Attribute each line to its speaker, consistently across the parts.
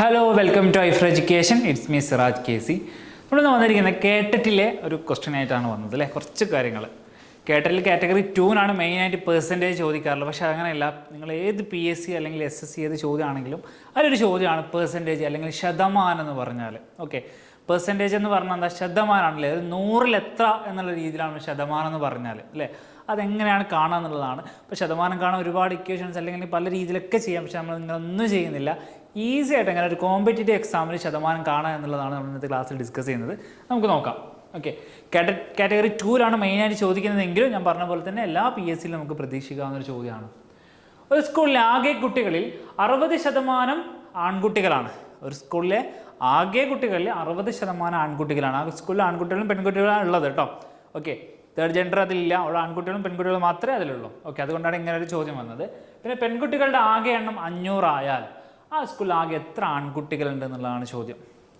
Speaker 1: Hello welcome to ഐഫർ education it's me Siraj K C നമ്മളിന്ന് വന്നിരിക്കുന്നത് കേട്ടറ്റിലെ ഒരു ക്വസ്റ്റ്യൻ ആയിട്ടാണ് വന്നത് അല്ലേ? കുറച്ച് കാര്യങ്ങൾ കേട്ടറ്റിൽ കാറ്റഗറി ടൂനാണ് മെയിനായിട്ട് പെർസെന്റേജ് ചോദിക്കാറുള്ളത്. പക്ഷേ അങ്ങനെയല്ല. നിങ്ങൾ ഏത് പി എസ് സി അല്ലെങ്കിൽ എസ് എസ് സി ഏത് ചോദ്യമാണെങ്കിലും അതിലൊരു ചോദ്യമാണ് പെർസെന്റേജ് അല്ലെങ്കിൽ ശതമാനം എന്ന് പറഞ്ഞാൽ ഓക്കെ പെർസെന്റേജ് എന്ന് പറഞ്ഞാൽ എന്താ? ശതമാനമാണല്ലേ അത് നൂറിൽ എത്ര എന്നുള്ള രീതിയിലാണ് ശതമാനം എന്ന് പറഞ്ഞാൽ അല്ലേ? അതെങ്ങനെയാണ് കാണുക എന്നുള്ളതാണ്. ഇപ്പോൾ ശതമാനം കാണാൻ ഒരുപാട് ഇക്വേഷൻസ് അല്ലെങ്കിൽ പല രീതിയിലൊക്കെ ചെയ്യാം. പക്ഷേ നമ്മൾ നിങ്ങളൊന്നും ചെയ്യുന്നില്ല. ഈസി ആയിട്ട് അങ്ങനെ ഒരു കോമ്പറ്റേറ്റീവ് എക്സാമിന് ശതമാനം കാണുക എന്നുള്ളതാണ് നമ്മൾ ഇന്നത്തെ ക്ലാസ്സിൽ ഡിസ്കസ് ചെയ്യുന്നത്. നമുക്ക് നോക്കാം. ഓക്കെ കാറ്റ കാറ്റഗറി ടൂലാണ് മെയിനായിട്ട് ചോദിക്കുന്നതെങ്കിലും ഞാൻ പറഞ്ഞ പോലെ തന്നെ എല്ലാ പി എസ് സിയിലും നമുക്ക് പ്രതീക്ഷിക്കാവുന്ന ഒരു ചോദ്യമാണ്. ഒരു സ്കൂളിലെ ആകെ കുട്ടികളിൽ അറുപത് ശതമാനം ആൺകുട്ടികളാണ്. ഒരു സ്കൂളിലെ ആകെ കുട്ടികളിൽ അറുപത് ശതമാനം ആൺകുട്ടികളാണ്. ആ സ്കൂളിൽ ആൺകുട്ടികളും പെൺകുട്ടികളാണ് ഉള്ളത് കേട്ടോ. ഓക്കെ തേർഡ് ജെൻഡർ അതിലില്ല. അവിടെ ആൺകുട്ടികളും പെൺകുട്ടികളും മാത്രമേ അതിലുള്ളൂ. ഓക്കെ അതുകൊണ്ടാണ് ഇങ്ങനെ ഒരു ചോദ്യം വന്നത്. പിന്നെ പെൺകുട്ടികളുടെ ആകെ എണ്ണം അഞ്ഞൂറായാൽ ആ സ്കൂളിൽ ആകെ എത്ര ആൺകുട്ടികളുണ്ട് എന്നുള്ളതാണ് ചോദ്യം.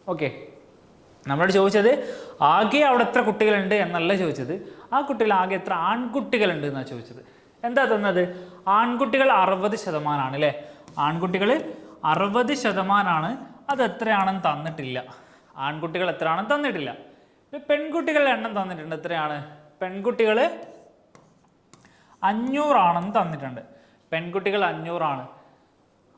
Speaker 1: ഓക്കെ. നമ്മളോട് ചോദിച്ചത് ആകെ അവിടെ എത്ര കുട്ടികളുണ്ട്? എന്നല്ല ചോദിച്ചത്. ആ കുട്ടികൾ ആകെ എത്ര ആൺകുട്ടികളുണ്ട് എന്നാണ് ചോദിച്ചത്. എന്താ തന്നത്? ആൺകുട്ടികൾ അറുപത് ശതമാനമാണ് അല്ലേ? ആൺകുട്ടികൾ അറുപത് ശതമാനമാണ് അത് എത്രയാണെന്ന് തന്നിട്ടില്ല. ആൺകുട്ടികൾ എത്രയാണെന്ന് തന്നിട്ടില്ല. പെൺകുട്ടികളുടെ എണ്ണം തന്നിട്ടുണ്ട്. എത്രയാണ്? പെൺകുട്ടികൾ അഞ്ഞൂറാണെന്ന് തന്നിട്ടുണ്ട്. പെൺകുട്ടികൾ അഞ്ഞൂറാണ്.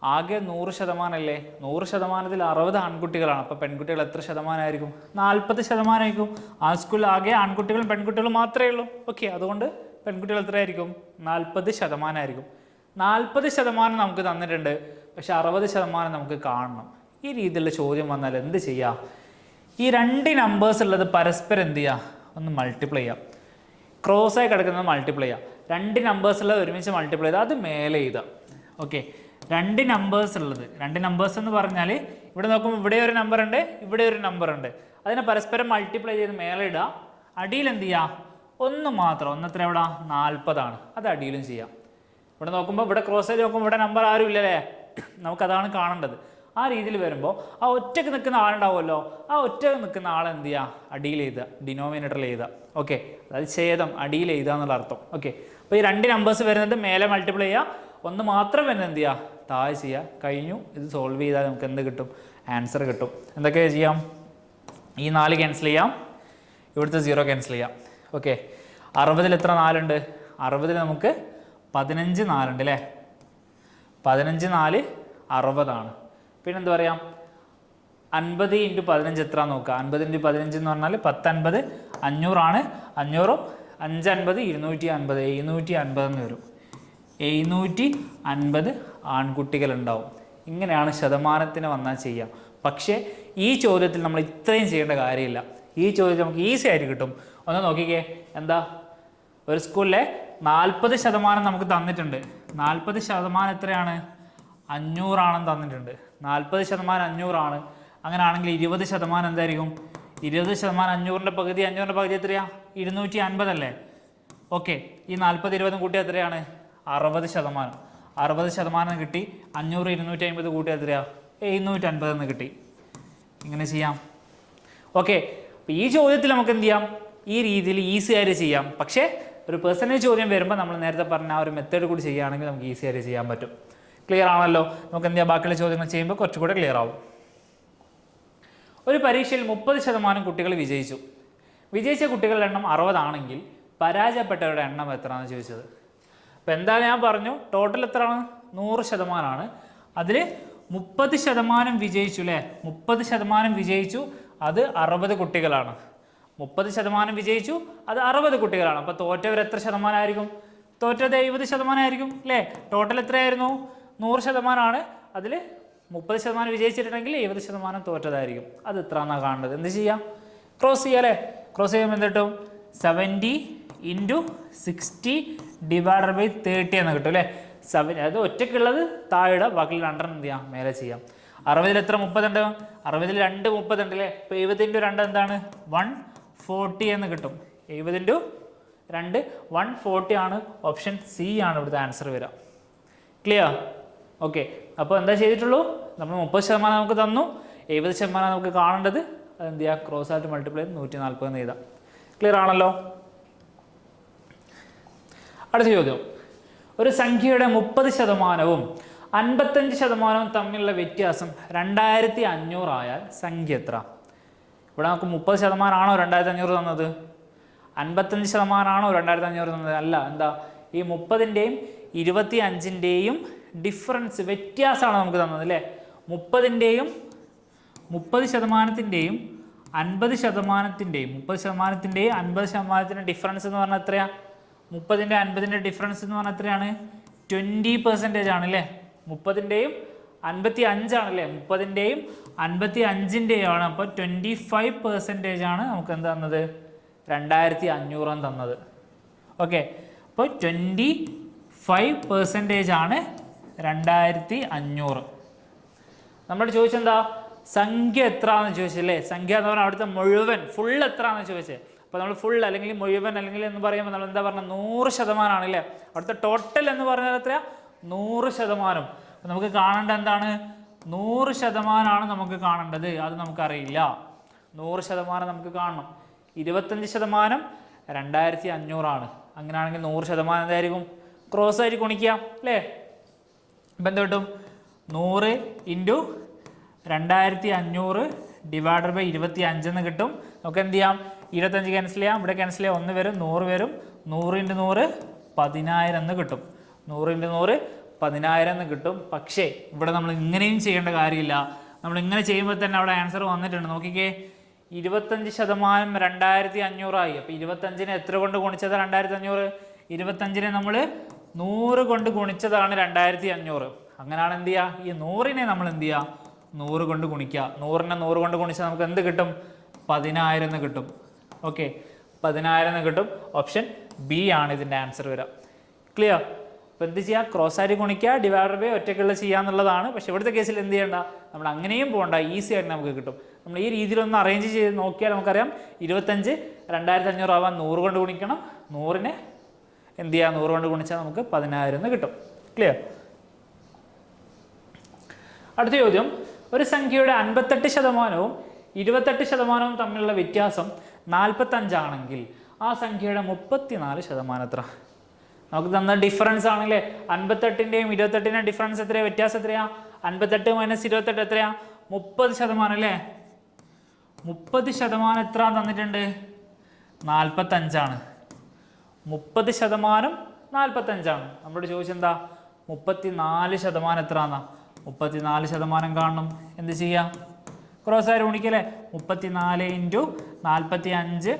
Speaker 1: ആകെ നൂറ് ശതമാനമല്ലേ നൂറ് ശതമാനത്തിൽ അറുപത് ആൺകുട്ടികളാണ്. അപ്പോൾ പെൺകുട്ടികൾ എത്ര ശതമാനമായിരിക്കും? നാൽപ്പത് ശതമാനമായിരിക്കും. ആ സ്കൂളിൽ ആകെ ആൺകുട്ടികളും പെൺകുട്ടികളും മാത്രമേ ഉള്ളൂ. ഓക്കെ അതുകൊണ്ട് പെൺകുട്ടികൾ എത്രയായിരിക്കും? നാൽപ്പത് ശതമാനമായിരിക്കും. നാൽപ്പത് ശതമാനം നമുക്ക് തന്നിട്ടുണ്ട്. പക്ഷെ അറുപത് ശതമാനം നമുക്ക് കാണണം. ഈ രീതിയിലുള്ള ചോദ്യം വന്നാൽ എന്ത് ചെയ്യാം? ഈ രണ്ട് നമ്പേഴ്സ് ഉള്ളത് പരസ്പരം എന്ത് ചെയ്യുക ഒന്ന് മൾട്ടിപ്ലൈ ചെയ്യാം. ക്രോസ് ആയി കിടക്കുന്നത് മൾട്ടിപ്ലൈ ചെയ്യാം. രണ്ട് നമ്പേഴ്സ് ഉള്ളത് ഒരുമിച്ച് മൾട്ടിപ്ലൈ ചെയ്താൽ അത് മേലെ ചെയ്താൽ ഓക്കെ. രണ്ട് നമ്പേഴ്സ് ഉള്ളത്. രണ്ട് നമ്പേഴ്സ് എന്ന് പറഞ്ഞാൽ ഇവിടെ നോക്കുമ്പോൾ ഇവിടെ ഒരു നമ്പർ ഉണ്ട് ഇവിടെ ഒരു നമ്പർ ഉണ്ട്. അതിനെ പരസ്പരം മൾട്ടിപ്ലൈ ചെയ്ത് മേലെ ഇടുക അടിയിൽ എന്ത് ചെയ്യുക ഒന്ന് മാത്രം. ഒന്നത്ര എവിടെ നാൽപ്പതാണ് അത് അടിയിലും ചെയ്യാം. ഇവിടെ നോക്കുമ്പോൾ ഇവിടെ ക്രോസ് ചെയ്ത് നോക്കുമ്പോൾ ഇവിടെ നമ്പർ ആരും ഇല്ലല്ലേ? നമുക്കതാണ് കാണേണ്ടത്. ആ രീതിയിൽ വരുമ്പോൾ ആ ഒറ്റയ്ക്ക് നിൽക്കുന്ന ആളുണ്ടാവുമല്ലോ? ആ ഒറ്റയ്ക്ക് നിൽക്കുന്ന ആൾ എന്ത് ചെയ്യുക അടിയിൽ എഴുതുക ഡിനോമിനേറ്ററിൽ എഴുതുക ഓക്കെ അതായത് ഛേദം അടിയിൽ എഴുതുക എന്നുള്ള അർത്ഥം. ഓക്കെ അപ്പോൾ ഈ രണ്ട് നമ്പേഴ്സ് വരുന്നത് മേലെ മൾട്ടിപ്ലൈ ചെയ്യുക ഒന്ന് മാത്രം വരുന്നത് എന്ത് ചെയ്യുക താഴെ ചെയ്യുക. കഴിഞ്ഞു. ഇത് സോൾവ് ചെയ്താൽ നമുക്ക് എന്ത് കിട്ടും? ആൻസർ കിട്ടും. എന്തൊക്കെ ചെയ്യാം? ഈ നാല് ക്യാൻസൽ ചെയ്യാം. ഇവിടുത്തെ സീറോ ക്യാൻസൽ ചെയ്യാം. ഓക്കെ അറുപതിൽ എത്ര നാലുണ്ട്? അറുപതിൽ നമുക്ക് പതിനഞ്ച് നാലുണ്ട് അല്ലേ? പതിനഞ്ച് നാല് അറുപതാണ്. പിന്നെ എന്താ പറയാം? അൻപത് ഇന്റു പതിനഞ്ച് എത്ര നോക്കുക? അൻപത് ഇന്റു പതിനഞ്ച് എന്ന് പറഞ്ഞാൽ പത്തൻപത് അഞ്ഞൂറാണ്. അഞ്ഞൂറും അഞ്ചൻപത് ഇരുന്നൂറ്റി അൻപത് എഴുന്നൂറ്റി അൻപത് എന്ന് വരും. എഴുന്നൂറ്റി അൻപത് ആൺകുട്ടികളുണ്ടാവും. ഇങ്ങനെയാണ് ശതമാനത്തിന് വന്നാൽ ചെയ്യാം പക്ഷേ ഈ ചോദ്യത്തിൽ നമ്മൾ ഇത്രയും ചെയ്യേണ്ട കാര്യമില്ല. ഈ ചോദ്യത്തിൽ നമുക്ക് ഈസി ആയിട്ട് കിട്ടും. ഒന്ന് നോക്കിക്കേ. എന്താ? ഒരു സ്കൂളിലെ നാൽപ്പത് ശതമാനം നമുക്ക് തന്നിട്ടുണ്ട്. നാൽപ്പത് ശതമാനം എത്രയാണ്? അഞ്ഞൂറാണെന്ന് തന്നിട്ടുണ്ട്. നാൽപ്പത് ശതമാനം അഞ്ഞൂറാണ്. അങ്ങനെയാണെങ്കിൽ ഇരുപത് ശതമാനം എന്തായിരിക്കും? ഇരുപത് ശതമാനം അഞ്ഞൂറിന്റെ പകുതി അഞ്ഞൂറിന്റെ പകുതി എത്രയാണ് ഇരുന്നൂറ്റി അൻപതല്ലേ? ഓക്കെ. ഈ നാൽപ്പത് ഇരുപതും കൂട്ടി എത്രയാണ്? അറുപത് ശതമാനം. അറുപത് ശതമാനം കിട്ടി അഞ്ഞൂറ് ഇരുന്നൂറ്റി അമ്പത് കൂട്ടി എത്രയാ? എഴുന്നൂറ്റി അൻപതെന്ന് കിട്ടി. ഇങ്ങനെ ചെയ്യാം. ഓക്കെ ഈ ചോദ്യത്തിൽ നമുക്ക് എന്ത് ചെയ്യാം? ഈ രീതിയിൽ ഈസി ആയിട്ട് ചെയ്യാം. പക്ഷേ ഒരു പേഴ്സണേജ് ചോദ്യം വരുമ്പോൾ നമ്മൾ നേരത്തെ പറഞ്ഞ ആ ഒരു മെത്തേഡ് കൂടി ചെയ്യുകയാണെങ്കിൽ നമുക്ക് ഈസി ആയിട്ട് ചെയ്യാൻ പറ്റും. ക്ലിയർ ആണല്ലോ? നമുക്ക് എന്ത് ചെയ്യാം? ബാക്കിയുള്ള ചോദ്യങ്ങൾ ചെയ്യുമ്പോൾ കുറച്ചുകൂടെ ക്ലിയർ ആവും. ഒരു പരീക്ഷയിൽ മുപ്പത് ശതമാനം കുട്ടികൾ വിജയിച്ചു. വിജയിച്ച കുട്ടികളുടെ എണ്ണം അറുപതാണെങ്കിൽ പരാജയപ്പെട്ടവരുടെ എണ്ണം എത്രയാണെന്ന് ചോദിച്ചത്? അപ്പോൾ എന്തായാലും ഞാൻ പറഞ്ഞു? ടോട്ടൽ എത്രയാണ്? നൂറ് ശതമാനമാണ് അതിൽ മുപ്പത് ശതമാനം വിജയിച്ചു അല്ലേ മുപ്പത് ശതമാനം വിജയിച്ചു. അത് അറുപത് കുട്ടികളാണ്. മുപ്പത് ശതമാനം വിജയിച്ചു. അത് അറുപത് കുട്ടികളാണ്. അപ്പോൾ തോറ്റവർ എത്ര ശതമാനമായിരിക്കും തോറ്റത് എഴുപത് ശതമാനമായിരിക്കും അല്ലേ ടോട്ടൽ എത്രയായിരുന്നു? നൂറ് ശതമാനമാണ് അതിൽ മുപ്പത് ശതമാനം വിജയിച്ചിട്ടുണ്ടെങ്കിൽ എഴുപത് ശതമാനം തോറ്റതായിരിക്കും. അത് ഇത്ര എന്നാണ് കാണേണ്ടത് എന്ത് ചെയ്യാം? ക്രോസ് ചെയ്യാം അല്ലേ ക്രോസ് ചെയ്യുമ്പോൾ എന്തിട്ടും seventy into sixty divided by thirty എന്ന് കിട്ടും അല്ലേ? സെവൻ അതായത് ഒറ്റയ്ക്കുള്ളത് താഴെ ബാക്കി രണ്ടെണ്ണം എന്ത് ചെയ്യാം? മേലെ ചെയ്യാം. അറുപതിൽ എത്ര മുപ്പതുണ്ട്? അറുപതിൽ രണ്ട് മുപ്പതുണ്ട് അല്ലേ? ഇപ്പോൾ എഴുപതിന്റെ രണ്ട് എന്താണ്? വൺ ഫോർട്ടി എന്ന് കിട്ടും. എഴുപതിന്റെ രണ്ട് വൺ ഫോർട്ടി ആണ് ഓപ്ഷൻ സി ആണ് ഇവിടുത്തെ ആൻസർ വരിക. ക്ലിയർ ഓക്കെ അപ്പോൾ എന്താ ചെയ്തിട്ടുള്ളൂ? നമ്മൾ മുപ്പത് ശതമാനം നമുക്ക് തന്നു. എഴുപത് ശതമാനം നമുക്ക് കാണേണ്ടത് അത് എന്ത് ചെയ്യുക ക്രോസ് ആയിട്ട് മൾട്ടിപ്ലൈ നൂറ്റി നാൽപ്പത് എന്ന് ചെയ്താൽ ക്ലിയർ ആണല്ലോ? അടുത്ത ചോദ്യം. ഒരു സംഖ്യയുടെ മുപ്പത് ശതമാനവും അൻപത്തഞ്ച് ശതമാനവും തമ്മിലുള്ള വ്യത്യാസം രണ്ടായിരത്തി അഞ്ഞൂറായാൽ സംഖ്യ എത്ര? ഇവിടെ നമുക്ക് മുപ്പത് ശതമാനമാണോ രണ്ടായിരത്തി അഞ്ഞൂറ് തന്നത്? അൻപത്തഞ്ച് ശതമാനമാണോ രണ്ടായിരത്തി അഞ്ഞൂറ് തന്നത്? അല്ല എന്താ? ഈ മുപ്പതിന്റെയും ഇരുപത്തി അഞ്ചിന്റെയും ഡിഫറൻസ് വ്യത്യാസമാണ് നമുക്ക് തന്നത് അല്ലേ? മുപ്പതിന്റെയും മുപ്പത് ശതമാനത്തിന്റെയും അൻപത് ശതമാനത്തിന്റെയും മുപ്പത് ശതമാനത്തിന്റെയും അൻപത് ശതമാനത്തിന്റെ ഡിഫറൻസ് എന്ന് പറഞ്ഞാൽ എത്രയാ? മുപ്പതിന്റെ അൻപതിന്റെ ഡിഫറൻസ് എന്ന് പറഞ്ഞാൽ എത്രയാണ്? ട്വന്റി പെർസെന്റേജ് ആണ് അല്ലേ? മുപ്പതിന്റെയും അൻപത്തി അഞ്ചാണല്ലേ മുപ്പതിന്റെയും അൻപത്തി അഞ്ചിന്റെയും ആണ് അപ്പോൾ ട്വന്റി ഫൈവ് പെർസെന്റേജ് ആണ് നമുക്ക് എന്ത് തന്നത്? രണ്ടായിരത്തി അഞ്ഞൂറാം തന്നത്. ഓക്കെ അപ്പോൾ ട്വന്റി ഫൈവ് പെർസെന്റേജ് ആണ് രണ്ടായിരത്തി അഞ്ഞൂറ് നമ്മൾ ചോദിച്ചെന്താ? സംഖ്യ എന്ന് ചോദിച്ചല്ലേ സംഖ്യ എന്ന് പറഞ്ഞാൽ അവിടുത്തെ മുഴുവൻ ഫുൾ എത്ര എന്ന് ചോദിച്ചത്? അപ്പോൾ നമ്മൾ ഫുൾ അല്ലെങ്കിൽ മുഴുവൻ അല്ലെങ്കിൽ എന്ന് പറയുമ്പോൾ നമ്മൾ എന്താ പറഞ്ഞത് നൂറ് ശതമാനമാണ് അല്ലേ അവിടുത്തെ ടോട്ടൽ എന്ന് പറഞ്ഞാൽ എത്ര നൂറ് ശതമാനം. അപ്പോൾ നമുക്ക് കാണേണ്ട എന്താണ്? നൂറ് ശതമാനമാണ് നമുക്ക് കാണേണ്ടത്. അത് നമുക്കറിയില്ല. നൂറ് ശതമാനം നമുക്ക് കാണണം. ഇരുപത്തഞ്ച് ശതമാനം രണ്ടായിരത്തി അഞ്ഞൂറാണ്. അങ്ങനെയാണെങ്കിൽ നൂറ് ശതമാനം എന്തായിരിക്കും? ക്രോസ് ആയിട്ട് കുണിക്കുക അല്ലേ? ഇപ്പം എന്ത് കിട്ടും? നൂറ് ഇന്റു രണ്ടായിരത്തി അഞ്ഞൂറ് ഡിവൈഡഡ് ബൈ ഇരുപത്തി അഞ്ചെന്ന് കിട്ടും. നമുക്ക് എന്ത് ചെയ്യാം? ഇരുപത്തഞ്ച് ക്യാൻസൽ ചെയ്യാം. ഇവിടെ ക്യാൻസൽ ചെയ്യാം. ഒന്ന് വരും നൂറ് വരും. നൂറ് ഇന്റു നൂറ് പതിനായിരം എന്ന് കിട്ടും. നൂറ് ഇന്റു നൂറ് പതിനായിരം എന്ന് കിട്ടും. പക്ഷേ ഇവിടെ നമ്മൾ ഇങ്ങനെയും ചെയ്യേണ്ട കാര്യമില്ല. നമ്മൾ ഇങ്ങനെ ചെയ്യുമ്പോൾ തന്നെ അവിടെ ആൻസർ വന്നിട്ടുണ്ട്. നോക്കിക്കേ. ഇരുപത്തഞ്ച് ശതമാനം രണ്ടായിരത്തി അഞ്ഞൂറായി അപ്പോൾ ഇരുപത്തഞ്ചിനെ എത്ര കൊണ്ട് ഗുണിച്ചത് രണ്ടായിരത്തി അഞ്ഞൂറ് ഇരുപത്തഞ്ചിനെ നമ്മൾ നൂറ് കൊണ്ട് ഗുണിച്ചതാണ് രണ്ടായിരത്തി അഞ്ഞൂറ് അങ്ങനെയാണ് എന്ത് ചെയ്യുക ഈ നൂറിനെ നമ്മൾ എന്ത് ചെയ്യുക നൂറ് കൊണ്ട് ഗുണിക്കുക. നൂറിനെ നൂറ് കൊണ്ട് ഗുണിച്ചാൽ നമുക്ക് എന്ത് കിട്ടും? പതിനായിരം എന്ന് കിട്ടും. ഓക്കെ പതിനായിരം എന്ന് കിട്ടും. ഓപ്ഷൻ ബി ആണ് ഇതിന്റെ ആൻസർ വരിക. ക്ലിയർ അപ്പോൾ എന്ത് ചെയ്യുക ക്രോസ് ആയിട്ട് ഗുണിക്കുക ഡിവൈഡർ ബൈ ഒറ്റയ്ക്കുള്ള ചെയ്യുക എന്നുള്ളതാണ്. പക്ഷേ ഇവിടുത്തെ കേസിൽ എന്ത് ചെയ്യണ്ട? നമ്മൾ അങ്ങനെയും പോകണ്ട. ഈസി ആയിട്ട് നമുക്ക് കിട്ടും. നമ്മൾ ഈ രീതിയിലൊന്ന് അറേഞ്ച് ചെയ്ത് നോക്കിയാൽ നമുക്കറിയാം. ഇരുപത്തഞ്ച് രണ്ടായിരത്തി അഞ്ഞൂറ് ആവാൻ നൂറ് കൊണ്ട് ഗുണിക്കണം. നൂറിന് എന്ത് ചെയ്യുക നൂറ് കൊണ്ട് ഗുണിച്ചാൽ നമുക്ക് പതിനായിരം എന്ന് കിട്ടും. ക്ലിയർ അടുത്ത ചോദ്യം. ഒരു സംഖ്യയുടെ അൻപത്തെട്ട് ശതമാനവും ഇരുപത്തെട്ട് ശതമാനവും തമ്മിലുള്ള വ്യത്യാസം നാൽപ്പത്തഞ്ചാണെങ്കിൽ ആ സംഖ്യയുടെ മുപ്പത്തിനാല് ശതമാനം എത്ര? നമുക്ക് തന്ന ഡിഫറൻസ് ആണല്ലേ? അൻപത്തെട്ടിന്റെയും ഇരുപത്തെട്ടിന്റെയും ഡിഫറൻസ് എത്രയാണ് വ്യത്യാസം എത്രയാണ് അൻപത്തെട്ട് മൈനസ് ഇരുപത്തെട്ട് എത്രയാണ് മുപ്പത് ശതമാനം അല്ലേ? മുപ്പത് ശതമാനം എത്ര തന്നിട്ടുണ്ട്? നാൽപ്പത്തഞ്ചാണ് മുപ്പത് ശതമാനം നാൽപ്പത്തഞ്ചാണ് നമ്മളോട് ചോദിച്ചെന്താ മുപ്പത്തി നാല് ശതമാനം എത്രയാന്നാ മുപ്പത്തി നാല് ശതമാനം കാണണം. എന്ത് ചെയ്യാം? ക്രോസ് ആയിട്ട് ഗുണിക്കല്ലേ മുപ്പത്തി നാല് ഇന്റു നാൽപ്പത്തി അഞ്ച്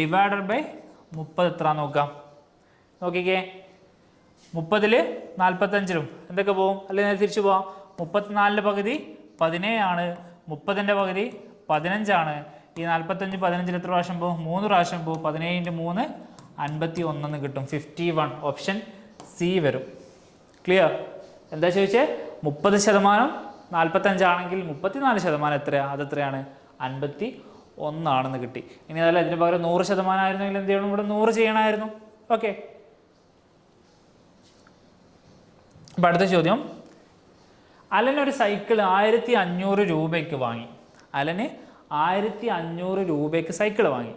Speaker 1: ഡിവൈഡഡ് ബൈ മുപ്പത് എത്ര നോക്കാം? നോക്കിക്കേ. മുപ്പതിൽ നാൽപ്പത്തഞ്ചിലും എന്തൊക്കെ പോവും? അല്ലെങ്കിൽ തിരിച്ചു പോവാം. മുപ്പത്തിനാലിന്റെ പകുതി പതിനേഴാണ്. മുപ്പതിന്റെ പകുതി പതിനഞ്ചാണ്. ഈ നാൽപ്പത്തഞ്ച് പതിനഞ്ചിൽ എത്ര പ്രാവശ്യം പോവും? മൂന്ന് പ്രാവശ്യം പോകും പതിനേഴിന്റെ മൂന്ന് അൻപത്തി ഒന്നെന്ന് കിട്ടും. ഫിഫ്റ്റി വൺ ഓപ്ഷൻ സി വരും. ക്ലിയർ എന്താ ചോദിച്ചേ? മുപ്പത് ശതമാനം നാൽപ്പത്തഞ്ചാണെങ്കിൽ മുപ്പത്തിനാല് ശതമാനം എത്രയാണ് അതെത്രയാണ്? അൻപത്തി ഒന്നാണെന്ന് കിട്ടി. ഇനി അതല്ല ഇതിന് പകരം നൂറ് ശതമാനം ആയിരുന്നെങ്കിൽ എന്ത് ചെയ്യണം? ഇവിടെ നൂറ് ചെയ്യണമായിരുന്നു. ഓക്കെ. അപ്പം അടുത്ത ചോദ്യം. അലൻ ഒരു സൈക്കിൾ ആയിരത്തി അഞ്ഞൂറ് രൂപയ്ക്ക് വാങ്ങി. അലന് ആയിരത്തി അഞ്ഞൂറ് രൂപയ്ക്ക് സൈക്കിൾ വാങ്ങി.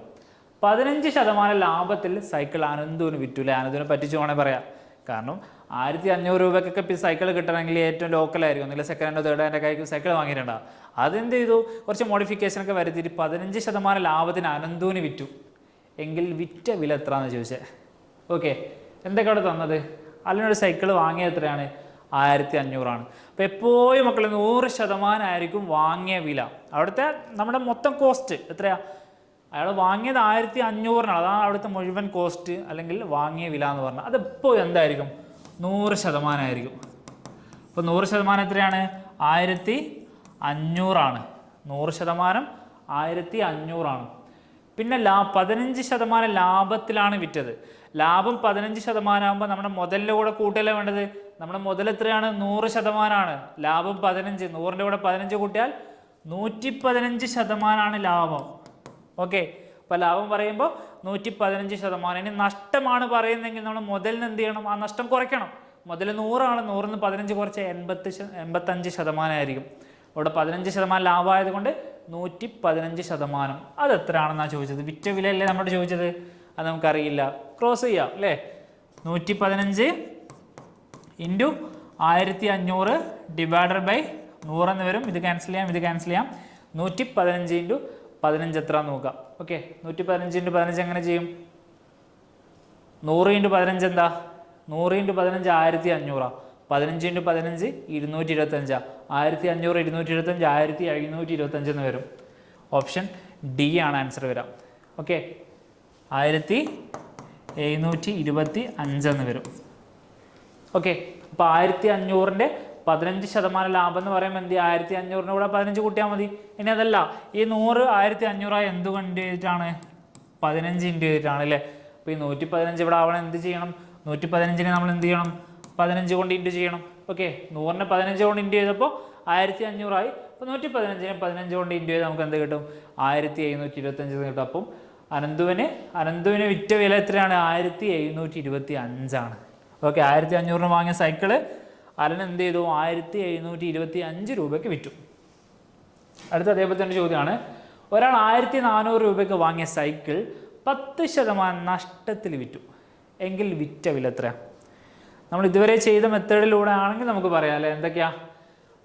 Speaker 1: പതിനഞ്ച് ശതമാനം ലാഭത്തിൽ സൈക്കിൾ അനന്തുവിന് വിറ്റൂല അനന്തുവിനെ പറ്റിച്ചു വേണേൽ പറയാം. കാരണം ആയിരത്തി അഞ്ഞൂറ് രൂപയ്ക്കൊക്കെ ഇപ്പോൾ സൈക്കിൾ കിട്ടണമെങ്കിൽ ഏറ്റവും ലോക്കലായിരിക്കും ഒന്നില്ല സെക്കൻഡ് ഹാൻഡോ തേർഡ് ഹാൻഡ് ഒക്കെ സൈക്കിൾ വാങ്ങിയിട്ടുണ്ടാവും അതെന്ത് ചെയ്തു? കുറച്ച് മോഡിഫിക്കേഷനൊക്കെ വരുത്തിയിട്ട് പതിനഞ്ച് ശതമാനം ലാഭത്തിന് അനന്തുവിന് വിറ്റു. എങ്കിൽ വിറ്റ വില എത്രയാണെന്ന് ചോദിച്ചേ? ഓക്കെ എന്തൊക്കെ അവിടെ തന്നത്? അല്ലൊരു സൈക്കിൾ വാങ്ങിയത് എത്രയാണ്? ആയിരത്തി അഞ്ഞൂറാണ് അപ്പോൾ എപ്പോഴും മക്കൾ നൂറ് ശതമാനമായിരിക്കും വാങ്ങിയ വില. അവിടുത്തെ നമ്മുടെ മൊത്തം കോസ്റ്റ് എത്രയാണ് അയാൾ വാങ്ങിയത് ആയിരത്തി അഞ്ഞൂറിനാണ് അതാണ് അവിടുത്തെ മുഴുവൻ കോസ്റ്റ് അല്ലെങ്കിൽ വാങ്ങിയ വില എന്ന് പറഞ്ഞാൽ അതെപ്പോൾ എന്തായിരിക്കും? നൂറ് ശതമാനമായിരിക്കും. അപ്പോൾ നൂറ് ശതമാനം എത്രയാണ്? ആയിരത്തി അഞ്ഞൂറാണ്. നൂറ് ശതമാനം ആയിരത്തി അഞ്ഞൂറാണ്. പിന്നെ ലാ പതിനഞ്ച് ശതമാനം ലാഭത്തിലാണ് വിറ്റത്. ലാഭം പതിനഞ്ച് ശതമാനം ആകുമ്പോൾ നമ്മുടെ മുതലിന്റെ കൂടെ കൂട്ടിയല്ലേ വേണ്ടത്? നമ്മുടെ മുതൽ എത്രയാണ്? നൂറ് ശതമാനമാണ്. ലാഭം പതിനഞ്ച് നൂറിന്റെ കൂടെ പതിനഞ്ച് കൂട്ടിയാൽ നൂറ്റി പതിനഞ്ച് ശതമാനമാണ് ലാഭം. ഓക്കെ. അപ്പോൾ ലാഭം പറയുമ്പോൾ നൂറ്റി പതിനഞ്ച് ശതമാനം. ഇനി നഷ്ടമാണ് പറയുന്നതെങ്കിൽ നമ്മൾ മുതലിന് എന്ത് ചെയ്യണം? ആ നഷ്ടം കുറയ്ക്കണം. മുതൽ നൂറാണ്. നൂറിന് പതിനഞ്ച് കുറച്ച് എൺപത്തി എൺപത്തഞ്ച് ശതമാനമായിരിക്കും ഇവിടെ പതിനഞ്ച് ശതമാനം ലാഭമായത് കൊണ്ട് നൂറ്റി പതിനഞ്ച് ശതമാനം. അത് എത്രയാണെന്നാണ് ചോദിച്ചത്? വിറ്റ വിലയല്ലേ നമ്മളോട് ചോദിച്ചത്? അത് നമുക്കറിയില്ല. ക്രോസ് ചെയ്യാം അല്ലേ? നൂറ്റി പതിനഞ്ച് ഇന്റു ആയിരത്തി അഞ്ഞൂറ് ഡിവൈഡഡ് ബൈ നൂറെന്ന് വരും. ഇത് ക്യാൻസൽ ചെയ്യാം ഇത് ക്യാൻസൽ ചെയ്യാം. നൂറ്റി പതിനഞ്ച് ഇന്റു പതിനഞ്ച് എത്ര നോക്കാം. ഓക്കെ നൂറ്റി പതിനഞ്ച് ഇന്റു പതിനഞ്ച് എങ്ങനെ ചെയ്യും? നൂറ് ഇന്റു പതിനഞ്ച് എന്താ? നൂറ് ഇന്റു പതിനഞ്ച് ആയിരത്തി അഞ്ഞൂറാണ് പതിനഞ്ച് ഇന്റു പതിനഞ്ച് ഇരുന്നൂറ്റി ഇരുപത്തഞ്ചാ ആയിരത്തി അഞ്ഞൂറ് ഇരുന്നൂറ്റി ഇരുപത്തഞ്ച് ആയിരത്തി എഴുന്നൂറ്റി ഇരുപത്തഞ്ച് എന്ന് വരും. ഓപ്ഷൻ ഡി ആണ് ആൻസർ വരാം. ഓക്കെ ആയിരത്തി എഴുന്നൂറ്റി ഇരുപത്തി അഞ്ചെന്ന് വരും. ഓക്കെ അപ്പോൾ ആയിരത്തി അഞ്ഞൂറിന്റെ പതിനഞ്ച് ശതമാനം ലാഭം എന്ന് പറയുമ്പോൾ എന്ത്? ആയിരത്തി അഞ്ഞൂറിന്റെ കൂടെ പതിനഞ്ച് കൂട്ടിയാൽ മതി. ഇനി അതല്ല ഈ നൂറ് ആയിരത്തി അഞ്ഞൂറായി എന്ത് കൊണ്ട് ചെയ്തിട്ടാണ്? പതിനഞ്ച് ഇന്റു ചെയ്തിട്ടാണ് അല്ലേ? അപ്പോൾ ഈ നൂറ്റി പതിനഞ്ച് ഇവിടെ ആവണം എന്ത് ചെയ്യണം? നൂറ്റി പതിനഞ്ചിനെ നമ്മൾ എന്ത് ചെയ്യണം? പതിനഞ്ച് കൊണ്ട് ഇന്റു ചെയ്യണം. ഓക്കെ നൂറിന് പതിനഞ്ച് കൊണ്ട് ഇന്റു ചെയ്തപ്പോൾ ആയിരത്തി അഞ്ഞൂറായി അപ്പോൾ നൂറ്റി പതിനഞ്ചിന് പതിനഞ്ച് കൊണ്ട് ഇന്റു ചെയ്ത് നമുക്ക് എന്ത് കിട്ടും? ആയിരത്തി എഴുന്നൂറ്റി ഇരുപത്തഞ്ച് എന്ന് കിട്ടും. അപ്പം അനന്തുവിന് അനന്തുവിന് വിറ്റ വില എത്രയാണ്? ആയിരത്തി എഴുന്നൂറ്റി ഇരുപത്തി അഞ്ചാണ് ഓക്കെ ആയിരത്തി അഞ്ഞൂറിന് വാങ്ങിയ സൈക്കിൾ അലൻ എന്ത് ചെയ്തു? ആയിരത്തി എഴുന്നൂറ്റി ഇരുപത്തി അഞ്ച് രൂപയ്ക്ക് വിറ്റു. അടുത്ത അതേപോലെ തന്നെ ചോദ്യമാണ്. ഒരാൾ ആയിരത്തി നാനൂറ് രൂപയ്ക്ക് വാങ്ങിയ സൈക്കിൾ പത്ത് ശതമാനം നഷ്ടത്തിൽ വിറ്റു. എങ്കിൽ വിറ്റ വില എത്ര നമ്മൾ ഇതുവരെ ചെയ്ത മെത്തേഡിലൂടെ ആണെങ്കിൽ നമുക്ക് പറയാം അല്ലേ? എന്തൊക്കെയാ?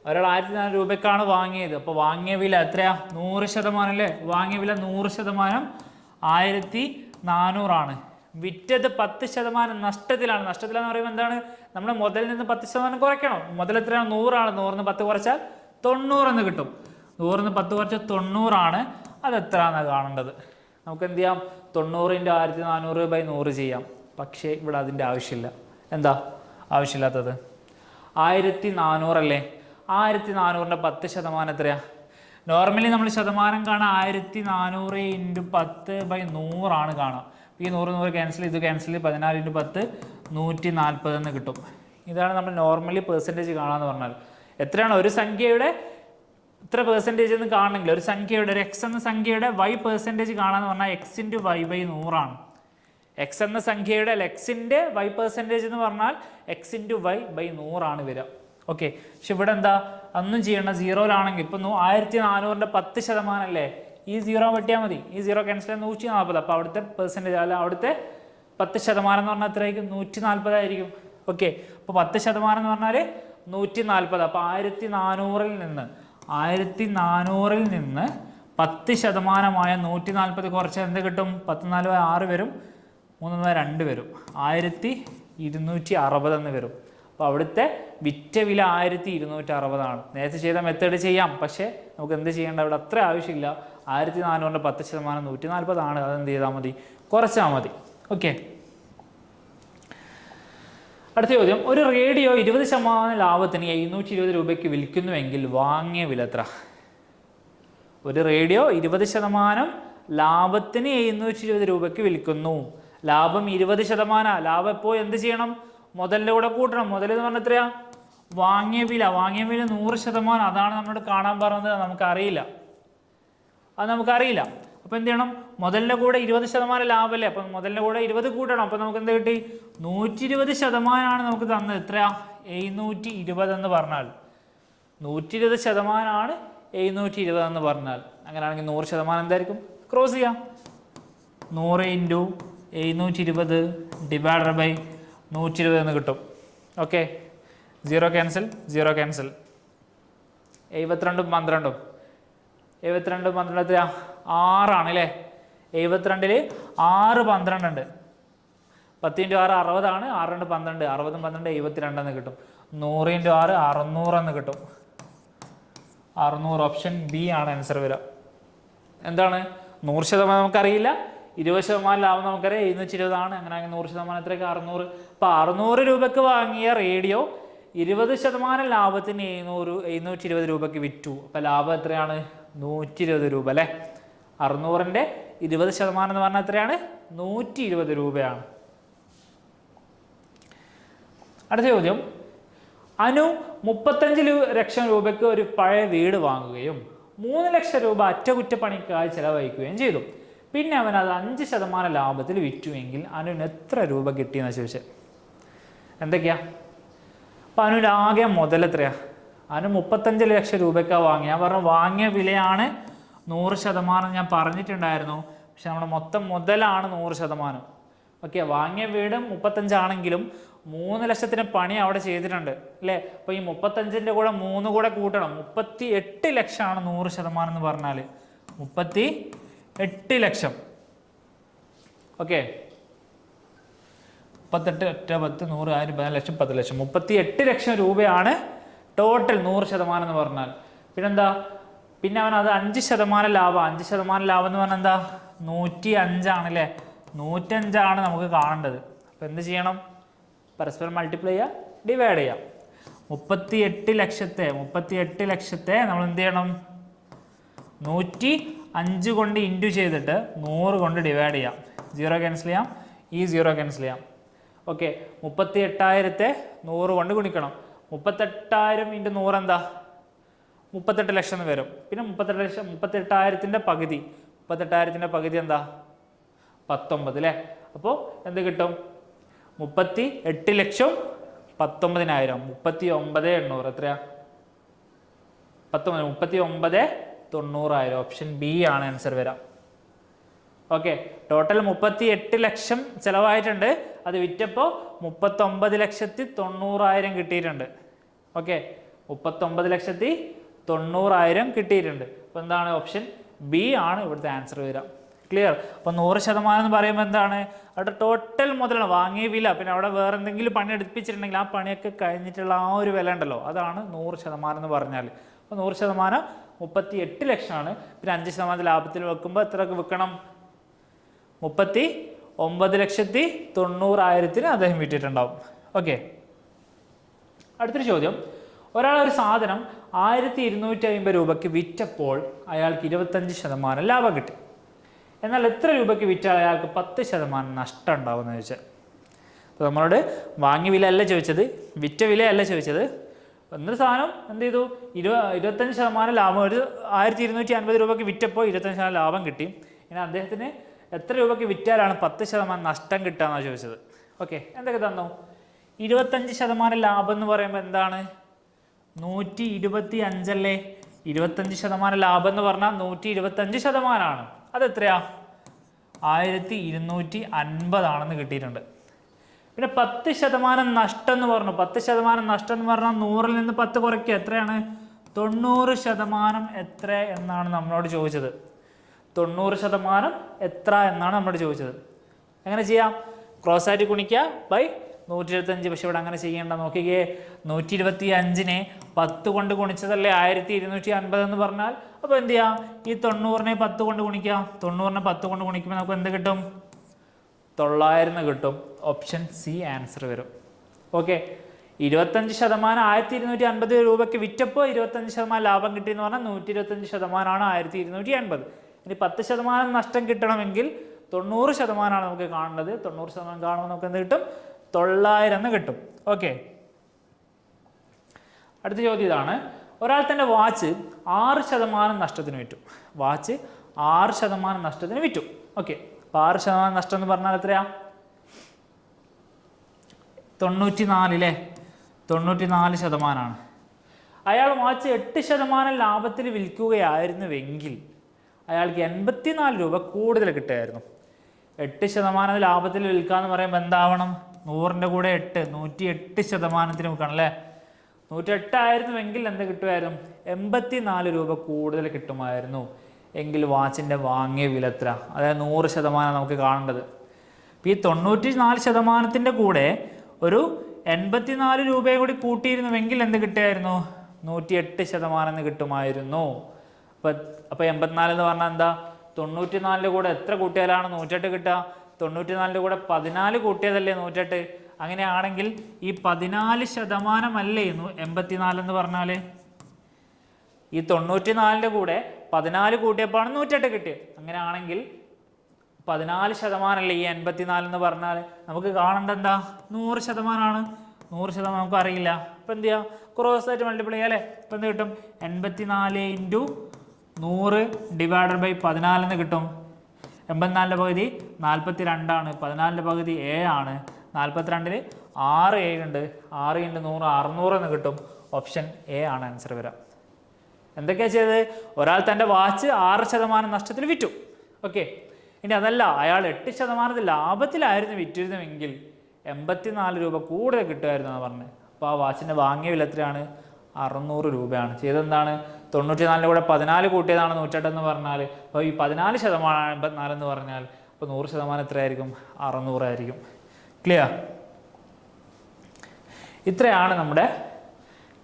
Speaker 1: ഒരാൾ ആയിരത്തി നാനൂറ് രൂപയ്ക്കാണ് വാങ്ങിയത്. അപ്പോൾ വാങ്ങിയ വില എത്രയാ? നൂറ് ശതമാനം അല്ലേ? വാങ്ങിയ വില നൂറ് ശതമാനം ആയിരത്തി നാനൂറാണ്. വിറ്റത് പത്ത് ശതമാനം നഷ്ടത്തിലാണ്. നഷ്ടത്തിലാന്ന് പറയുമ്പോൾ എന്താണ്? നമ്മൾ മുതലിൽ നിന്ന് പത്ത് ശതമാനം കുറയ്ക്കണം. മുതൽ എത്രയാണ്? നൂറാണ്. നൂറിന് പത്ത് കുറച്ചാൽ തൊണ്ണൂറെന്ന് കിട്ടും. നൂറിന് പത്ത് കുറച്ചാൽ തൊണ്ണൂറാണ്. അത് എത്രയാണെന്ന് കാണേണ്ടത്? നമുക്ക് എന്ത് ചെയ്യാം തൊണ്ണൂറിന്റെ ആയിരത്തി നാനൂറ് ബൈ നൂറ് ചെയ്യാം. പക്ഷേ ഇവിടെ അതിന്റെ ആവശ്യമില്ല. എന്താ? ആവശ്യമില്ലാത്തത്. ആയിരത്തി നാനൂറല്ലേ? ആയിരത്തി നാനൂറിന്റെ പത്ത് ശതമാനം എത്രയാ? നോർമലി നമ്മൾ ശതമാനം കാണാൻ ആയിരത്തി നാനൂറ് ഇന്റു പത്ത് ബൈ നൂറാണ് കാണാം ഈ നൂറ് നൂറ് ക്യാൻസൽ ഇത് ക്യാൻസൽ പതിനാല് ഇന്റു പത്ത് നൂറ്റി നാൽപ്പത് എന്ന് കിട്ടും. ഇതാണ് നമ്മൾ നോർമലി പെർസെന്റേജ് കാണാമെന്ന് പറഞ്ഞാൽ. എത്രയാണ്? ഒരു സംഖ്യയുടെ ഇത്ര പെർസെന്റേജ് എന്ന് കാണണമെങ്കിൽ ഒരു സംഖ്യയുടെ ഒരു എക്സ് എന്ന സംഖ്യയുടെ വൈ പെർസെന്റേജ് കാണാമെന്ന് പറഞ്ഞാൽ എക്സ് ഇന്റു വൈ ബൈ നൂറാണ്. എക്സ് എന്ന സംഖ്യയുടെ എക്സിന്റെ വൈ പെർസെന്റേജ് എന്ന് പറഞ്ഞാൽ എക്സ് ഇന്റു വൈ ബൈ നൂറാണ് വരിക. ഓക്കെ പക്ഷെ ഇവിടെ എന്താ? അന്നും ചെയ്യണ്ട സീറോയിലാണെങ്കിൽ ഇപ്പം ആയിരത്തി നാനൂറിന്റെ പത്ത് ശതമാനം അല്ലേ ഈ സീറോ വെട്ടിയാൽ മതി. ഈ സീറോ ക്യാൻസൽ ചെയ്യാൻ നൂറ്റി നാൽപ്പത് അപ്പോൾ അവിടുത്തെ പെർസെന്റേജ് അല്ല അവിടുത്തെ പത്ത് ശതമാനം എന്ന് പറഞ്ഞാൽ എത്രയായിരിക്കും? നൂറ്റി നാൽപ്പതായിരിക്കും ഓക്കെ അപ്പോൾ പത്ത് ശതമാനം എന്ന് പറഞ്ഞാൽ നൂറ്റി നാൽപ്പത് അപ്പോൾ ആയിരത്തി നാനൂറിൽ നിന്ന് ആയിരത്തി നാനൂറിൽ നിന്ന് പത്ത് ശതമാനമായ നൂറ്റി നാൽപ്പത് കുറച്ച് എന്ത് കിട്ടും? പത്ത് നാല് ആറ് വരും. മൂന്ന് രണ്ട് വരും. ആയിരത്തി ഇരുന്നൂറ്റി അറുപത് എന്ന് വരും. അപ്പോൾ അവിടുത്തെ വിറ്റ വില ആയിരത്തി ഇരുന്നൂറ്റി അറുപതാണ് നേരത്തെ ചെയ്ത മെത്തേഡ് ചെയ്യാം. പക്ഷേ നമുക്ക് എന്ത് ചെയ്യേണ്ട? അവിടെ അത്ര ആവശ്യമില്ല. ആയിരത്തി നാനൂറിന്റെ പത്ത് ശതമാനം നൂറ്റി നാൽപ്പതാണ് അതെന്ത് ചെയ്താൽ മതി? കുറച്ചാൽ മതി. ഓക്കെ. അടുത്ത ചോദ്യം. ഒരു റേഡിയോ ഇരുപത് ശതമാനം ലാഭത്തിന് എഴുന്നൂറ്റി ഇരുപത് രൂപയ്ക്ക് വിൽക്കുന്നുവെങ്കിൽ വാങ്ങിയ വില എത്ര? ഒരു റേഡിയോ ഇരുപത് ശതമാനം ലാഭത്തിന് എഴുന്നൂറ്റി ഇരുപത് രൂപയ്ക്ക് വിൽക്കുന്നു. ലാഭം ഇരുപത് ശതമാനം. ലാഭം ഇപ്പോൾ എന്ത് ചെയ്യണം? മുതലിന്റെ കൂടെ കൂട്ടണം. മുതൽ എന്ന് പറഞ്ഞാൽ എത്രയാ? വാങ്ങിയ വില. വാങ്ങിയ വില നൂറ് ശതമാനം. അതാണ് നമ്മളോട് കാണാൻ പറഞ്ഞത്. നമുക്കറിയില്ല. അത് നമുക്കറിയില്ല. അപ്പോൾ എന്ത് ചെയ്യണം? മുതലിന്റെ കൂടെ ഇരുപത് ശതമാനം ലാഭമല്ലേ അപ്പം മുതലിന്റെ കൂടെ ഇരുപത് കൂട്ടണം. അപ്പോൾ നമുക്ക് എന്ത് കിട്ടി? നൂറ്റി ഇരുപത് ശതമാനമാണ് നമുക്ക് തന്നത്. എത്രയാ? എഴുന്നൂറ്റി ഇരുപത് എന്ന് പറഞ്ഞാൽ. നൂറ്റി ഇരുപത് ശതമാനമാണ് എഴുന്നൂറ്റി ഇരുപത് എന്ന് പറഞ്ഞാൽ. അങ്ങനെയാണെങ്കിൽ നൂറ് ശതമാനം എന്തായിരിക്കും? ക്രോസ് ചെയ്യാം. നൂറ് ഇന്റു എഴുന്നൂറ്റി ഇരുപത് ഡിവൈഡഡ് ബൈ നൂറ്റി ഇരുപത് എന്ന് കിട്ടും. Okay zero cancel zero cancel എഴുപത്തിരണ്ടും പന്ത്രണ്ടും. എഴുപത്തിരണ്ടും പന്ത്രണ്ട് ആറാണ് അല്ലേ? എഴുപത്തിരണ്ടിൽ ആറ് പന്ത്രണ്ട് ഉണ്ട് പത്ത് ഇന്റു ആറ് അറുപതാണ് ആറ് രണ്ട് പന്ത്രണ്ട്. അറുപതും പന്ത്രണ്ട് എഴുപത്തിരണ്ടെന്ന് കിട്ടും. നൂറ് ഇന്റു ആറ് അറുന്നൂറെന്ന് കിട്ടും. അറുന്നൂറ് ഓപ്ഷൻ ബി ആണ് ആൻസർ വരിക. എന്താണ്? നൂറ് ശതമാനം നമുക്കറിയില്ല. ഇരുപത് ശതമാനം ലാഭം നമുക്കറിയാം. എഴുന്നൂറ്റി ഇരുപതാണ് അങ്ങനെ നൂറ് ശതമാനം എത്രയൊക്കെ? അറുന്നൂറ്. അപ്പോൾ അറുന്നൂറ് രൂപയ്ക്ക് വാങ്ങിയ റേഡിയോ ഇരുപത് ശതമാനം ലാഭത്തിന് എഴുന്നൂറ് എഴുന്നൂറ്റി ഇരുപത് രൂപയ്ക്ക് വിറ്റു. അപ്പോൾ ലാഭം എത്രയാണ്? നൂറ്റി ഇരുപത് രൂപ അല്ലേ? അറുന്നൂറിന്റെ ഇരുപത് ശതമാനം എന്ന് പറഞ്ഞാൽ എത്രയാണ്? നൂറ്റി ഇരുപത് രൂപയാണ്. അടുത്ത ചോദ്യം. അനു മുപ്പത്തഞ്ച് ലക്ഷം രൂപയ്ക്ക് ഒരു പഴയ വീട് വാങ്ങുകയും മൂന്ന് ലക്ഷം രൂപ അറ്റകുറ്റപ്പണിക്കായി ചെലവഴിക്കുകയും ചെയ്തു. പിന്നെ അവൻ അത് അഞ്ച് ശതമാനം ലാഭത്തിൽ വിറ്റുവെങ്കിൽ അനുവിന് എത്ര രൂപ കിട്ടിയെന്ന് ചോദിച്ചത് എന്തൊക്കെയാ? അപ്പം അനുവിന്റെ ആകെ മുതൽ എത്രയാ? അനു മുപ്പത്തഞ്ച് ലക്ഷം രൂപയ്ക്കാണ് വാങ്ങിയ. ഞാൻ പറഞ്ഞു വാങ്ങിയ വിലയാണ് നൂറ് ശതമാനം ഞാൻ പറഞ്ഞിട്ടുണ്ടായിരുന്നു. പക്ഷെ നമ്മുടെ മൊത്തം മുതലാണ് നൂറ് ശതമാനം. ഓക്കെ വാങ്ങിയ വീട് മുപ്പത്തഞ്ചാണെങ്കിലും മൂന്ന് ലക്ഷത്തിന് പണി അവിടെ ചെയ്തിട്ടുണ്ട്. അല്ലേ? അപ്പോൾ ഈ മുപ്പത്തഞ്ചിന്റെ കൂടെ മൂന്ന് കൂടെ കൂട്ടണം. മുപ്പത്തി എട്ട് ലക്ഷമാണ് നൂറ് ശതമാനം എന്ന് പറഞ്ഞാൽ മുപ്പത്തി എട്ട് ലക്ഷം. ഓക്കെ മുപ്പത്തെട്ട് ഒറ്റ പത്ത് നൂറ് ആയിരം പതിനാല് ലക്ഷം പത്ത് ലക്ഷം. മുപ്പത്തി എട്ട് ലക്ഷം രൂപയാണ് ടോട്ടൽ നൂറ് ശതമാനം എന്ന് പറഞ്ഞാൽ. പിന്നെന്താ? പിന്നെ അവൻ അത് അഞ്ച് ശതമാനം ലാഭം. അഞ്ച് ശതമാനം ലാഭം എന്ന് പറഞ്ഞാൽ എന്താ? നൂറ്റി അഞ്ചാണ് അല്ലേ നൂറ്റഞ്ചാണ് നമുക്ക് കാണേണ്ടത്. അപ്പോൾ എന്ത് ചെയ്യണം? പരസ്പരം മൾട്ടിപ്ലൈ ചെയ്യുക ഡിവൈഡ് ചെയ്യാം മുപ്പത്തി എട്ട് ലക്ഷത്തെ മുപ്പത്തി എട്ട് ലക്ഷത്തെ നമ്മൾ എന്ത് ചെയ്യണം? നൂറ്റി അഞ്ച് കൊണ്ട് ഇന്റു ചെയ്തിട്ട് നൂറ് കൊണ്ട് ഡിവൈഡ് ചെയ്യാം. സീറോ ക്യാൻസൽ ചെയ്യാം. ഈ സീറോ ക്യാൻസൽ ചെയ്യാം. ഓക്കെ മുപ്പത്തി എട്ടായിരത്തെ നൂറ് കൊണ്ട് ഗുണിക്കണം. മുപ്പത്തെട്ടായിരം ഇന്റു നൂറ് എന്താ? മുപ്പത്തെട്ട് ലക്ഷം എന്ന് വരും. പിന്നെ മുപ്പത്തെട്ട് ലക്ഷം മുപ്പത്തെട്ടായിരത്തിന്റെ പകുതി. മുപ്പത്തെട്ടായിരത്തിന്റെ പകുതി എന്താ? പത്തൊമ്പത് അല്ലേ അപ്പോൾ എന്ത് കിട്ടും? മുപ്പത്തി എട്ട് ലക്ഷം പത്തൊമ്പതിനായിരം. മുപ്പത്തി ഒമ്പത് എണ്ണൂറ്. എത്രയാ? പത്തൊമ്പത്. മുപ്പത്തി ഒമ്പത് തൊണ്ണൂറായിരം. ഓപ്ഷൻ ബി ആണ് ആൻസർ വരാം. ഓക്കെ ടോട്ടൽ മുപ്പത്തി എട്ട് ലക്ഷം ചിലവായിട്ടുണ്ട്. അത് വിറ്റപ്പോൾ മുപ്പത്തൊമ്പത് ലക്ഷത്തി തൊണ്ണൂറായിരം കിട്ടിയിട്ടുണ്ട്. ഓക്കെ മുപ്പത്തൊമ്പത് ലക്ഷത്തി തൊണ്ണൂറായിരം കിട്ടിയിട്ടുണ്ട്. അപ്പോൾ എന്താണ് ഓപ്ഷൻ ബി ആണ് ഇവിടുത്തെ ആൻസർ വരിക ക്ലിയർ അപ്പോൾ നൂറ് ശതമാനം എന്ന് പറയുമ്പോൾ എന്താണ്? അവിടെ ടോട്ടൽ മുതലാണ് വാങ്ങിയ വില പിന്നെ അവിടെ വേറെ എന്തെങ്കിലും പണി എടുപ്പിച്ചിട്ടുണ്ടെങ്കിൽ ആ പണിയൊക്കെ കഴിഞ്ഞിട്ടുള്ള ആ ഒരു വില ഉണ്ടല്ലോ. അതാണ് നൂറ് ശതമാനം എന്ന് പറഞ്ഞാൽ അപ്പോൾ നൂറ് ശതമാനം മുപ്പത്തി എട്ട് ലക്ഷമാണ്. പിന്നെ അഞ്ച് ശതമാനം ലാഭത്തിൽ വെക്കുമ്പോൾ എത്ര വിൽക്കണം മുപ്പത്തി ഒമ്പത് ലക്ഷത്തി തൊണ്ണൂറായിരത്തിന് അദ്ദേഹം വിറ്റിട്ടുണ്ടാവും ഓക്കെ. അടുത്തൊരു ചോദ്യം. ഒരാൾ ഒരു സാധനം ആയിരത്തി ഇരുന്നൂറ്റി അമ്പത് രൂപയ്ക്ക് വിറ്റപ്പോൾ അയാൾക്ക് ഇരുപത്തഞ്ച് ശതമാനം ലാഭം കിട്ടി. എന്നാൽ എത്ര രൂപയ്ക്ക് വിറ്റാൽ അയാൾക്ക് പത്ത് ശതമാനം നഷ്ടം ഉണ്ടാവുമെന്ന് ചോദിച്ചാൽ അപ്പോൾ നമ്മളോട് വാങ്ങിയ വില അല്ല ചോദിച്ചത് വിറ്റ വിലയല്ല ചോദിച്ചത്. എന്നൊരു സാധനം? എന്ത് ചെയ്തു? ഇരുപ ഇരുപത്തഞ്ച് ശതമാനം ലാഭം. ഒരു ആയിരത്തി ഇരുന്നൂറ്റി അൻപത് രൂപയ്ക്ക് വിറ്റപ്പോൾ ഇരുപത്തഞ്ച് ശതമാനം ലാഭം കിട്ടി. ഇനി അദ്ദേഹത്തിന് എത്ര രൂപയ്ക്ക് വിറ്റാലാണ് പത്ത് ശതമാനം നഷ്ടം കിട്ടുകയെന്നാണ് ചോദിച്ചത്? ഓക്കെ എന്തൊക്കെ തന്നു? ഇരുപത്തഞ്ച് ശതമാനം ലാഭം എന്ന് പറയുമ്പോൾ എന്താണ്? നൂറ്റി ഇരുപത്തി അഞ്ചല്ലേ ഇരുപത്തഞ്ച് ശതമാനം ലാഭം എന്ന് പറഞ്ഞാൽ നൂറ്റി ഇരുപത്തഞ്ച് ശതമാനമാണ് അതെത്രയാ? ആയിരത്തി ഇരുന്നൂറ്റി അൻപതാണെന്ന് കിട്ടിയിട്ടുണ്ട്. പിന്നെ പത്ത് ശതമാനം നഷ്ടം എന്ന് പറഞ്ഞു. പത്ത് ശതമാനം നഷ്ടം എന്ന് പറഞ്ഞാൽ നൂറിൽ നിന്ന് പത്ത് കുറയ്ക്കുക. എത്രയാണ്? തൊണ്ണൂറ് ശതമാനം എത്ര എന്നാണ് നമ്മളോട് ചോദിച്ചത്. തൊണ്ണൂറ് ശതമാനം എത്ര എന്നാണ് നമ്മളോട് ചോദിച്ചത്. എങ്ങനെ ചെയ്യാം? ക്രോസ് ആയിട്ട് ഗുണിക്കുക ബൈ നൂറ്റി ഇരുപത്തഞ്ച് പക്ഷെ ഇവിടെ അങ്ങനെ ചെയ്യേണ്ട. നോക്കിക്കേ നൂറ്റി ഇരുപത്തി അഞ്ചിനെ പത്ത് കൊണ്ട് ഗുണിച്ചതല്ലേ ആയിരത്തി ഇരുന്നൂറ്റി അൻപത് എന്ന് പറഞ്ഞാൽ? അപ്പോൾ എന്ത് ചെയ്യാം? ഈ തൊണ്ണൂറിനെ പത്ത് കൊണ്ട് ഗുണിക്കാം. തൊണ്ണൂറിനെ പത്ത് കൊണ്ട് ഗുണിക്കുമ്പോൾ നമുക്ക് എന്ത് കിട്ടും? തൊള്ളായിരം കിട്ടും. ഓപ്ഷൻ സി ആൻസർ വരും. ഓക്കെ ഇരുപത്തഞ്ച് ശതമാനം ആയിരത്തി ഇരുന്നൂറ്റി അൻപത് രൂപയ്ക്ക് വിറ്റപ്പോൾ ഇരുപത്തഞ്ച് ശതമാനം ലാഭം കിട്ടിയെന്ന് പറഞ്ഞാൽ നൂറ്റി ഇരുപത്തഞ്ച് ശതമാനമാണ് ആയിരത്തി ഇരുന്നൂറ്റി അൻപത് ഇനി പത്ത് ശതമാനം നഷ്ടം കിട്ടണമെങ്കിൽ തൊണ്ണൂറ് ശതമാനമാണ് നമുക്ക് കാണുന്നത്. തൊണ്ണൂറ് ശതമാനം കാണുമ്പോൾ നമുക്ക് എന്ത് കിട്ടും? തൊള്ളായിരം എന്ന് കിട്ടും. ഓക്കെ അടുത്ത ചോദ്യം ഇതാണ്. ഒരാൾ തന്റെ വാച്ച് ആറ് ശതമാനം നഷ്ടത്തിന് വിറ്റു. വാച്ച് ആറ് ശതമാനം നഷ്ടത്തിന് വിറ്റു. ഓക്കെ അപ്പോൾ ആറ് ശതമാനം നഷ്ടം എന്ന് പറഞ്ഞാൽ എത്രയാ? തൊണ്ണൂറ്റി നാലിലെ തൊണ്ണൂറ്റി നാല് ശതമാനമാണ് അയാൾ വാച്ച് എട്ട് ശതമാനം ലാഭത്തിൽ വിൽക്കുകയായിരുന്നുവെങ്കിൽ അയാൾക്ക് എൺപത്തിനാല് രൂപ കൂടുതൽ കിട്ടുമായിരുന്നു. എട്ട് ശതമാനം ലാഭത്തിൽ വിൽക്കാന്ന് പറയുമ്പോൾ എന്താവണം? നൂറിന്റെ കൂടെ എട്ട് നൂറ്റി എട്ട് ശതമാനത്തിന് വിൽക്കണം അല്ലേ? നൂറ്റി എട്ടായിരുന്നുവെങ്കിൽ എന്ത് കിട്ടുമായിരുന്നു? എൺപത്തി നാല് രൂപ കൂടുതൽ കിട്ടുമായിരുന്നു. എങ്കിൽ വാച്ചിന്റെ വാങ്ങിയ വില എത്ര? അതായത് നൂറ് ശതമാനം നമുക്ക് കാണേണ്ടത്. അപ്പോൾ ഈ തൊണ്ണൂറ്റി നാല് ശതമാനത്തിന്റെ കൂടെ ഒരു എൺപത്തിനാല് രൂപയും കൂടി കൂട്ടിയിരുന്നുവെങ്കിൽ എന്ത് കിട്ടുമായിരുന്നു? നൂറ്റി എട്ട് ശതമാനം എന്ന് കിട്ടുമായിരുന്നു. അപ്പോൾ അപ്പോൾ എൺപത്തിനാല് എന്ന് പറഞ്ഞാൽ എന്താ? തൊണ്ണൂറ്റി നാലിന്റെ കൂടെ എത്ര കൂട്ടിയാലാണ് നൂറ്റെട്ട് കിട്ടുക? തൊണ്ണൂറ്റി നാലിന്റെ കൂടെ പതിനാല് കൂട്ടിയതല്ലേ നൂറ്റെട്ട് അങ്ങനെയാണെങ്കിൽ ഈ പതിനാല് ശതമാനമല്ലേ എൺപത്തിനാല് എന്ന് പറഞ്ഞാൽ ഈ തൊണ്ണൂറ്റി നാലിന്റെ കൂടെ പതിനാല് കൂട്ടിയപ്പോഴാണ് നൂറ്റെട്ട് കിട്ടിയത്. അങ്ങനെയാണെങ്കിൽ പതിനാല് ശതമാനമല്ലേ ഈ എൺപത്തിനാല് എന്ന് പറഞ്ഞാൽ നമുക്ക് കാണേണ്ട എന്താ? നൂറ് ശതമാനമാണ് നൂറ് ശതമാനം നമുക്ക് അറിയില്ല. അപ്പം എന്ത് ചെയ്യാം? ക്രോസ് ആയിട്ട് മൾട്ടിപ്ലൈ ചെയ്യാം അല്ലേ? ഇപ്പം എന്ത് കിട്ടും? എൺപത്തിനാല് ഇന്റു നൂറ് ഡിവൈഡഡ് ബൈ പതിനാലെന്ന് കിട്ടും. എൺപത്തിനാലിന്റെ പകുതി നാൽപ്പത്തി രണ്ടാണ് പതിനാലിന്റെ പകുതി ഏഴാണ് നാൽപ്പത്തിരണ്ടിൽ ആറ് ഏഴുണ്ട് ആറ് ഇന്റു നൂറ് അറുന്നൂറ് എന്ന് കിട്ടും. ഓപ്ഷൻ എ ആണ് ആൻസർ വരിക. എന്തൊക്കെയാ ചെയ്തത്? ഒരാൾ തന്റെ വാച്ച് ആറ് ശതമാനം നഷ്ടത്തിൽ വിറ്റു. ഓക്കെ. ഇനി അതല്ല അയാൾ എട്ട് ശതമാനത്തിൽ ലാഭത്തിലായിരുന്നു വിറ്റിരുന്നുവെങ്കിൽ എൺപത്തി നാല് രൂപ കൂടുതൽ കിട്ടുമായിരുന്നു എന്നാണ് പറഞ്ഞത് അപ്പോൾ ആ വാച്ചിന്റെ വാങ്ങിയ വില എത്രയാണ്? അറുന്നൂറ് രൂപയാണ്. ചെയ്തെന്താണ് തൊണ്ണൂറ്റി നാലിന്റെ കൂടെ പതിനാല് കൂട്ടിയതാണ് നൂറ്റെട്ടെന്ന് പറഞ്ഞാൽ. അപ്പോൾ ഈ പതിനാല് ശതമാനം എൺപത്തിനാലെന്ന് പറഞ്ഞാൽ അപ്പോൾ നൂറ് ശതമാനം എത്രയായിരിക്കും? അറുന്നൂറായിരിക്കും. ക്ലിയർ ഇത്രയാണ് നമ്മുടെ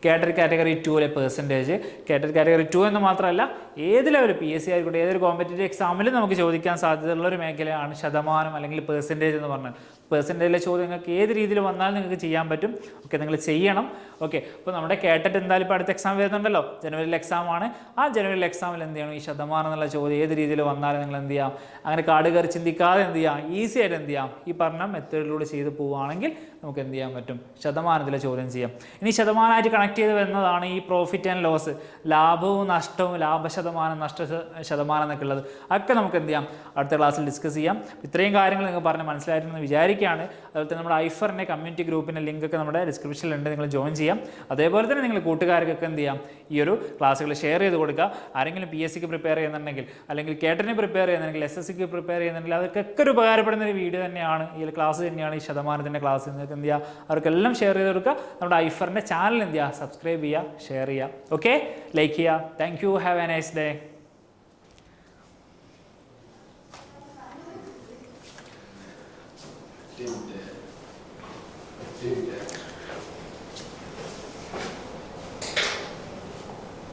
Speaker 1: കാറ്റഗറി കാറ്റഗറി ടുവിലെ പെർസെന്റേജ് കാറ്റഗറി കാറ്റഗറി ടു എന്ന് മാത്രമല്ല ഏത് ലെവൽ പി എസ് സി ആയിക്കോട്ടെ ഏതൊരു കോമ്പറ്റേറ്റീവ് എക്സാമിലും നമുക്ക് ചോദിക്കാൻ സാധ്യതയുള്ള ഒരു മേഖലയാണ് ശതമാനം അല്ലെങ്കിൽ പെർസെന്റേജ് എന്ന് പറഞ്ഞാൽ പെർസെന്റേജിലെ ചോദ്യം നിങ്ങൾക്ക് ഏത് രീതിയിൽ വന്നാലും നിങ്ങൾക്ക് ചെയ്യാൻ പറ്റും? ഓക്കെ നിങ്ങൾ ചെയ്യണം. ഓക്കെ അപ്പോൾ നമ്മുടെ കേട്ടിട്ട് എന്തായാലും ഇപ്പോൾ അടുത്ത എക്സാം വരുന്നുണ്ടല്ലോ. ജനുവരിയിൽ എക്സാം ആണ്. ആ ജനുവരിയിൽ എക്സാമിൽ എന്ത് ചെയ്യണം? ഈ ശതമാനം എന്നുള്ള ചോദ്യം ഏത് രീതിയിൽ വന്നാലും നിങ്ങൾ എന്ത് ചെയ്യാം? അങ്ങനെ കാട് കയറി ചിന്തിക്കാതെ എന്ത് ചെയ്യാം? ഈസി ആയിട്ട് എന്ത് ചെയ്യാം? ഈ പറഞ്ഞ മെത്തേഡിലൂടെ ചെയ്ത് പോവുകയാണെങ്കിൽ നമുക്ക് എന്ത് ചെയ്യാൻ പറ്റും? ശതമാനത്തിലെ ചോദ്യം ചെയ്യാം. ഇനി ശതമാനമായിട്ട് കണക്ട് ചെയ്ത് വരുന്നതാണ് ഈ പ്രോഫിറ്റ് ആൻഡ് ലോസ് ലാഭവും നഷ്ടവും ലാഭശതമാനം നഷ്ട ശതമാനം എന്നൊക്കെ ഉള്ളത്. അതൊക്കെ നമുക്ക് എന്ത് ചെയ്യാം? അടുത്ത ക്ലാസ്സിൽ ഡിസ്കസ് ചെയ്യാം. ഇത്രയും കാര്യങ്ങൾ നിങ്ങൾ പറഞ്ഞ് മനസ്സിലായിട്ടുണ്ടെന്ന് വിചാരിക്കുകയാണ് അതുപോലെ തന്നെ നമ്മുടെ ഐഫറിന്റെ കമ്മ്യൂണിറ്റി ഗ്രൂപ്പിന്റെ ലിങ്ക് ഒക്കെ നമ്മുടെ ഡിസ്ക്രിപ്ഷനിലുണ്ട് നിങ്ങൾ ജോയിൻ ചെയ്യാം. അതേപോലെ തന്നെ നിങ്ങൾ കൂട്ടുകാർക്കൊക്കെ എന്ത് ചെയ്യാം? ഈ ഒരു ക്ലാസ്സുകൾ ഷെയർ ചെയ്ത് കൊടുക്കുക. ആരെങ്കിലും പി എസ് സിക്ക് പ്രിപ്പയർ ചെയ്യുന്നുണ്ടെങ്കിൽ അല്ലെങ്കിൽ കേട്ടറിന് പ്രിപ്പയർ ചെയ്യുന്നുണ്ടെങ്കിൽ എസ് എസ് സിക്ക് പ്രിപ്പയർ ചെയ്യുന്നുണ്ടെങ്കിൽ അവർക്കൊക്കെ ഒരു ഉപകാരപ്പെടുന്ന ഒരു വീഡിയോ തന്നെയാണ്. ഈ ഒരു ക്ലാസ് തന്നെയാണ്. ഈ ശതമാനത്തിന്റെ ക്ലാസ് നിങ്ങൾക്ക് എന്ത് ചെയ്യുക അവർക്കെല്ലാം ഷെയർ ചെയ്ത് കൊടുക്കുക. നമ്മുടെ ഐഫറിന്റെ ചാനൽ എന്ത് ചെയ്യുക സബ്സ്ക്രൈബ് ചെയ്യുക ഷെയർ ചെയ്യുക. ഓക്കെ ലൈക്ക് ചെയ്യുക. Thank you have a nice day
Speaker 2: tem,